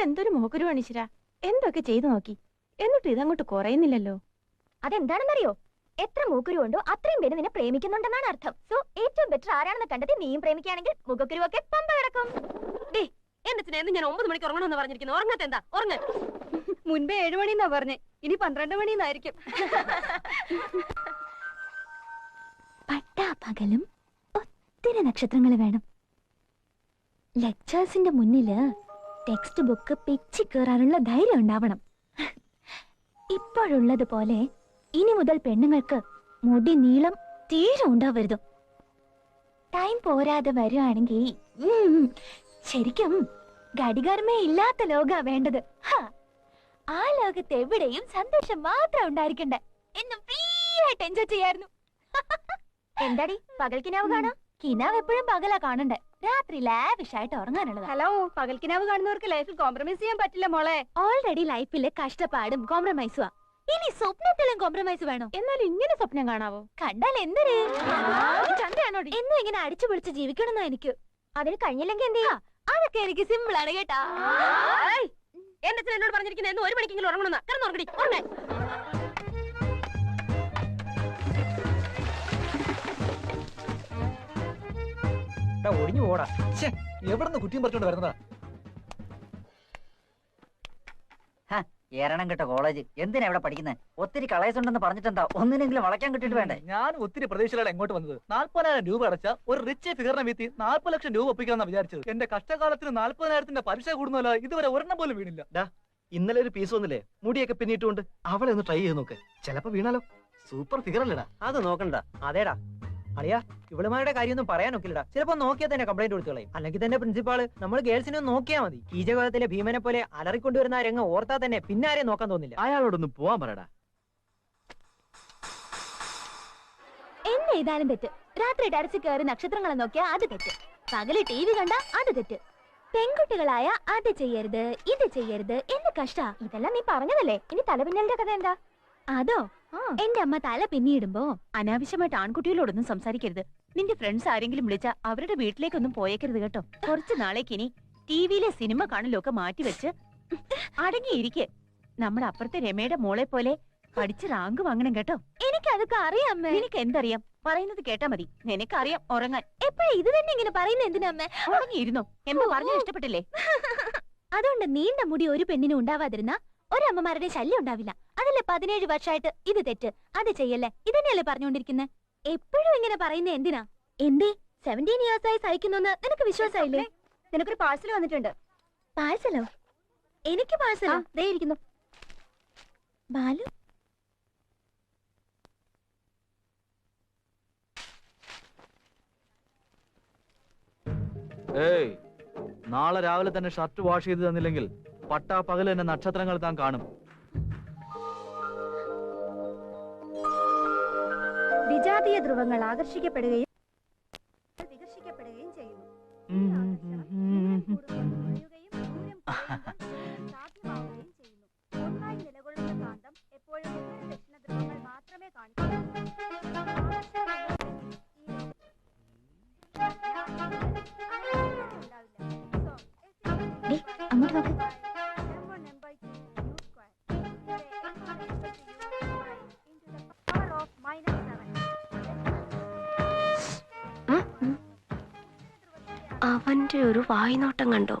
ഇതെന്തൊരു മോഹക്കുരുവാണ് ഈശ്വര എന്തൊക്കെ ചെയ്തു നോക്കി? എന്നിട്ട് ഇതങ്ങോട്ട് കുറയുന്നില്ലല്ലോ. അതെന്താണെന്നറിയോ? എത്ര മൂക്കുരുണ്ടോ അത്രയും പേര് നിന്നെ പ്രേമിക്കുന്നുണ്ടെന്നാണ് അർത്ഥം. സോ ഏറ്റവും ബെറ്റർ ആരാണെന്ന് കണ്ടെത്തി നീയും പ്രേമിക്കുകയാണെങ്കിൽ മുഖക്കുരുവൊക്കെ പമ്പ കിടക്കും. എന്റെ ഞാൻ ഒമ്പത് മണിക്ക് ഉറങ്ങണമെന്ന് പറഞ്ഞിരിക്കുന്നു. ഉറങ്ങത്തെ എന്താ? ഉറങ്ങ. മുൻപേ ഏഴു മണിന്നാ പറഞ്ഞേ. ഇനി പന്ത്രണ്ട് മണിന്നായിരിക്കും. പട്ടാ പകലും ഒത്തിരി നക്ഷത്രങ്ങൾ വേണം. ലെക്ചേഴ്സിന്റെ മുന്നിൽ ടെക്സ്റ്റ് ബുക്ക് പിച്ചി കയറാനുള്ള ധൈര്യം ഉണ്ടാവണം. ഇപ്പോഴുള്ളത് പോലെ ഇനി മുതൽ പെണ്ണുങ്ങൾക്ക് മുടി നീളം തീരെ ഉണ്ടാവരുത്. ടൈം പോരാതെ വരുവാണെങ്കിൽ ശരിക്കും ഘടികാരമേ ഇല്ലാത്ത ലോക വേണ്ടത്. ആ ലോകത്ത് എവിടെയും സന്തോഷം മാത്രം ഉണ്ടായിരിക്കണ്ടേ. എന്നും ഫ്രീ ആയിട്ട് എൻജോയ് ചെയ്യായിരുന്നു. എന്താടി? പകൽ കിനാവ് കാണാം? കിനാവ് എപ്പോഴും പകലാ കാണണ്ടേ? രാത്രി ലാവിഷ് ആയിട്ട് ഉറങ്ങാനുള്ളത്. ഹലോ പകൽക്കിനാവ് കാണുന്നവർക്ക് ലൈഫിൽ കോംപ്രമൈസ് ചെയ്യാൻ പറ്റില്ല മോളെ. ഓൾറെഡി ലൈഫിലെ കഷ്ടപ്പാടും കോംപ്രമൈസുവാ ഇനി സ്വപ്നത്തിലും കോംപ്രമൈസ് വേണോ? എന്നാൽ ഇങ്ങനെ സ്വപ്നം കാണാവോ? കണ്ടാൽ എന്തൊരു ചന്തയാണോടി എന്നും ഇങ്ങനെ അടിച്ചു പൊളിച്ച് ജീവിക്കണമെന്നാ എനിക്ക്. അതിന് കഴിഞ്ഞില്ലെങ്കിൽ എന്ത് അതൊക്കെ എനിക്ക് സിമ്പിൾ ആണ് കേട്ടാ. എന്റെ അച്ഛൻ എന്നോട് പറഞ്ഞിരിക്കുന്നത് ഒരു മണിക്കെങ്കിലും ഉറങ്ങണമെന്നാ. കിടന്ന് ഉറങ്ങടി ഉറങ്ങേ ഒടിഞ്ഞു പോടാ. എവിടെന്ന് കുറ്റിയും പറിച്ചോണ്ട് വരുന്നതാ? ഏരണം കേട്ട കോളേജ്. എന്തിനാ ഇവിടെ പഠിക്കുന്നത് ഒത്തിരി കളേഴ്സ് ഉണ്ടെന്ന് പറഞ്ഞിട്ടെന്താ? ഒന്നിനെങ്കിലും വളയ്ക്കാൻ കിട്ടിയിട്ട് വേണ്ടേ? ഞാൻ ഒത്തിരി പ്രതീക്ഷയിലാണ് എങ്ങോട്ട് വന്നത്. നാല്പതിനായിരം രൂപ അടച്ച ഒരു റിച്ച് ഫിഗറിനെ വീത്തി നാല്പത് ലക്ഷം രൂപ ഒപ്പിക്കാന്ന വിചാരിച്ചത്. എന്റെ കഷ്ടകാലത്തിന് നാല്പതിനായിരത്തിന്റെ പലിശ കൂടുന്നല്ലോ ഇതുവരെ ഒരെണ്ണം പോലും വീണില്ല. ഇന്നലെ ഒരു പീസ് വന്നില്ലേ? മുടിയൊക്കെ പിന്നിട്ടുണ്ട് അവളെ ഒന്ന് ട്രൈ ചെയ്ത് നോക്ക്. ചിലപ്പോ വീണാലോ? സൂപ്പർ ഫിഗർ അല്ലേടാ? അത് നോക്കണ്ട. അതേടാ. അളിയാ ഇവളുമാരുടെ കാര്യമൊന്നും പറയാൻ നോക്കില്ലടാ ചിലപ്പോ നോക്കിയാൽ തന്നെ കംപ്ലൈന്റ് കൊടുത്തു കളയും. അല്ലെങ്കിൽ തന്നെ പ്രിൻസിപ്പാൾ നമ്മൾ ഗേൾസിനെ ഒന്ന് നോക്കിയാൽ മതി. കീചകോലത്തിലെ ഭീമനെ പോലെ അലറിക്കൊണ്ടുവരുന്ന ആ രംഗം ഓർത്താ തന്നെ പിന്നെ ആരെയും നോക്കാൻ തോന്നില്ല. അയാളോടൊന്ന് പോവാൻ പറയടാ. എന്നെ ഇതാലും തെറ്റ്. രാത്രി ടെറസിൽ കയറി നക്ഷത്രങ്ങളെ നോക്കിയാ അത് തെറ്റ്. പകൽ ടി വി കണ്ട അത് തെറ്റ്. പെൺകുട്ടികളായ അത് ചെയ്യരുത് ഇത് ചെയ്യരുത് എന്ത് കഷ്ട. ഇതെല്ലാം നീ പറഞ്ഞതല്ലേ? ഇനി തലപിന്നലിന്റെ കഥ എന്താ? അതോ? എന്റെ അമ്മ തല പിന്നിയിടുമ്പോ അനാവശ്യമായിട്ട് ആൺകുട്ടികളോടൊന്നും സംസാരിക്കരുത്. നിന്റെ ഫ്രണ്ട്സ് ആരെങ്കിലും വിളിച്ച അവരുടെ വീട്ടിലേക്കൊന്നും പോയേക്കരുത് കേട്ടോ. കുറച്ച് നാളേക്ക് ഇനി ടിവിയിലെ സിനിമ കാണലൊക്കെ മാറ്റിവെച്ച് അടങ്ങിയിരിക്കെ. നമ്മുടെ അപ്പുറത്തെ രമയുടെ മോളെ പോലെ പഠിച്ച് റാങ്ക് വാങ്ങണം കേട്ടോ. എനിക്ക് അതൊക്കെ അറിയാമേ നിനക്ക് എന്തറിയാം പറയുന്നത് കേട്ടാ മതി. നിനക്കറിയാം ഉറങ്ങാൻ. എപ്പോഴും ഇത് തന്നെ ഇങ്ങനെ പറയുന്ന എന്തിനാ അമ്മേ? ഉറങ്ങിയിരുന്നോ? എമ്മ പറഞ്ഞു ഇഷ്ടപ്പെട്ടില്ലേ? അതുകൊണ്ട് നീണ്ട മുടി ഒരു പെണ്ണിനും ഉണ്ടാവാതിരുന്ന ഒരമ്മമാരുടെ ശല്യം ഉണ്ടാവില്ല. അതല്ലേ പതിനേഴ് വർഷമായിട്ട് ഇത് തെറ്റ്? അത് ചെയ്യല്ലേ? ഇതന്നെയല്ലേ പറഞ്ഞുകൊണ്ടിരിക്കുന്നത് എപ്പോഴും ഇങ്ങനെ പറയുന്ന എന്തിനാ? എന്തേ? സെവന്റീൻ ഇയേഴ്സ് ആയി സഹിക്കുന്നെന്ന് നിനക്ക് വിശ്വാസമായില്ലേ? നിനക്കൊരു പാഴ്സൽ വന്നിട്ടുണ്ട്. പാഴ്സലോ എനിക്ക് പാഴ്സലോ ദേ ഇരിക്കുന്നു. ബാലു? ഏയ് നാളെ രാവിലെ തന്നെ ഷർട്ട് വാഷ് ചെയ്ത് തന്നില്ലെങ്കിൽ പട്ടാ പകൽ തന്നെ നക്ഷത്രങ്ങൾ താൻ കാണും. വിജാതീയ ധ്രുവങ്ങൾ ആകർഷിക്കപ്പെടുകയും വികർഷിക്കപ്പെടുകയും ചെയ്യുന്നു അവന്റെ ഒരു വായ്നോട്ടം കണ്ടോ.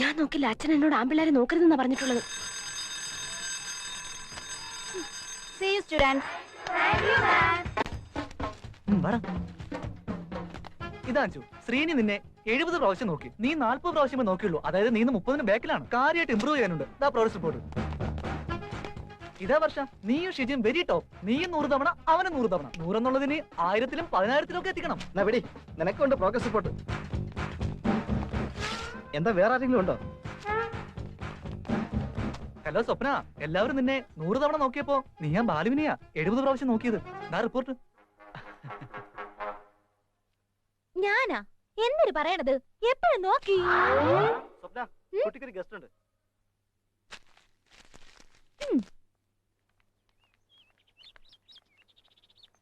ഞാൻ നോക്കില്ല അച്ഛൻ എന്നോട് ആമ്പിള്ളേരെ നോക്കരുതെന്നാ പറഞ്ഞിട്ടുള്ളത്. ഇതാച്ചു ശ്രീനി നിന്നെ എഴുപത് പ്രാവശ്യം നോക്കി. നീ നാല്പത് പ്രാവശ്യമേ നോക്കിയുള്ളൂ. അതായത് നീ മുപ്പതിന് ബാക്കിലാണ് കാര്യമായിട്ട് ഇമ്പ്രൂവ് ചെയ്യാനുണ്ട്. ഇതാ പ്രോഗ്രസ് റിപ്പോർട്ട് ഇതാ വർഷ. നീയും ഷിജിയും വെരി ടോപ്പ് നീയും നൂറ് തവണ അവനും നൂറ് തവണ. നൂറെന്നുള്ളതിന് ആയിരത്തിലും പതിനായിരത്തിലും ഒക്കെ എത്തിക്കണം. എന്നാ വിടി നിനക്കുണ്ട് പ്രോഗ്രസ് റിപ്പോർട്ട് എന്താ വേറെ ആരെങ്കിലും ഉണ്ടോ? ഹലോ സ്വപ്ന എല്ലാവരും നിന്നെ നൂറ് തവണ നോക്കിയപ്പോ നീ ഞാൻ ബാലുവിനെയാ എഴുപത് പ്രാവശ്യം നോക്കിയത്. ദാ റിപ്പോർട്ട് ഞാനാ? എന്നൊരു പറയണത്? എപ്പോഴും നോക്കി. സ്വപ്ന കുട്ടിക്കൊരു ഗസ്റ്റ് ഉണ്ട്.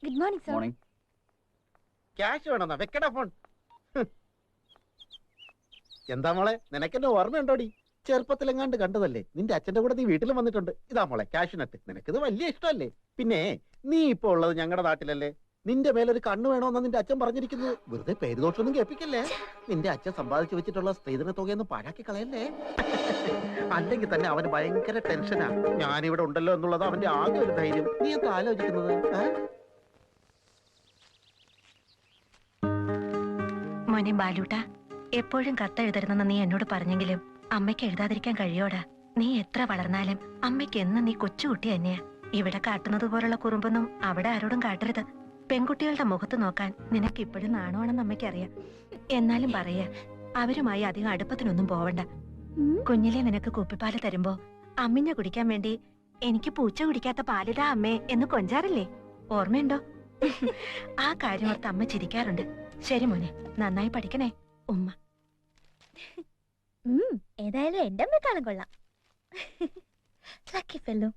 ഗുഡ് മോർണിംഗ് സർ ക്യാഷ് വേണമെന്നാ വെക്കടാ ഫോൺ എന്താ മോളെ? നിനക്കെന്നെ ഓർമ്മയുണ്ടോടി ചെറുപ്പത്തിലെങ്ങാണ്ട് കണ്ടതല്ലേ? നിന്റെ അച്ഛന്റെ കൂടെ നീ വീട്ടിൽ വന്നിട്ടുണ്ട്. ഇതാ മോളെ കാഷ്യൂനട്ട് നിനക്കിത് വലിയ ഇഷ്ടമല്ലേ? പിന്നെ നീ ഇപ്പൊ ഉള്ളത് ഞങ്ങളുടെ നാട്ടിലല്ലേ? നിന്റെ മേലൊരു കണ്ണു വേണോന്ന് നിന്റെ അച്ഛൻ പറഞ്ഞിരിക്കുന്നത്? വെറുതെ പേര് പേരുദോഷമൊന്നും കേൾപ്പിക്കല്ലേ? നിന്റെ അച്ഛൻ സമ്പാദിച്ചു വെച്ചിട്ടുള്ള സ്ത്രീധന തുകയൊന്നും പാഴാക്കി കളയല്ലേ? അല്ലെങ്കിൽ തന്നെ അവന് ഭയങ്കര ടെൻഷനാ ഞാനിവിടെ ഉണ്ടല്ലോ എന്നുള്ളത് അവന്റെ ആകെ ഒരു ധൈര്യം. നീ എന്താ ആലോചിക്കുന്നത്? മോനെ ബാലൂട്ട എപ്പോഴും കത്തെഴുതരുതെന്ന് നീ എന്നോട് പറഞ്ഞെങ്കിലും അമ്മയ്ക്ക് എഴുതാതിരിക്കാൻ കഴിയോടാ? നീ എത്ര വളർന്നാലും അമ്മയ്ക്ക് എന്ന് നീ കൊച്ചുകുട്ടി തന്നെയാ. ഇവിടെ കാട്ടുന്നത് പോലുള്ള കുറുമ്പൊന്നും അവിടെ ആരോടും കാട്ടരുത്. പെൺകുട്ടികളുടെ മുഖത്ത് നോക്കാൻ നിനക്ക് ഇപ്പോഴും നാണമാണെന്ന് അമ്മയ്ക്കറിയാം. എന്നാലും പറയാ അവരുമായി അധികം അടുപ്പത്തിനൊന്നും പോവണ്ട. കുഞ്ഞിലെ നിനക്ക് കുപ്പിപ്പാൽ തരുമ്പോ അമ്മിഞ്ഞ കുടിക്കാൻ വേണ്ടി എനിക്ക് പൂച്ച കുടിക്കാത്ത പാലിതാ അമ്മേ എന്ന് കൊഞ്ചാറില്ലേ? ഓർമ്മയുണ്ടോ? ആ കാര്യം ഓർത്ത് അമ്മ ചിരിക്കാറുണ്ട്. ശരി മോനെ നന്നായി പഠിക്കണേ ഉമ്മ. ഏതായാലും എന്റെ അമ്മയെക്കാളും കൊള്ളാം. Lucky fellow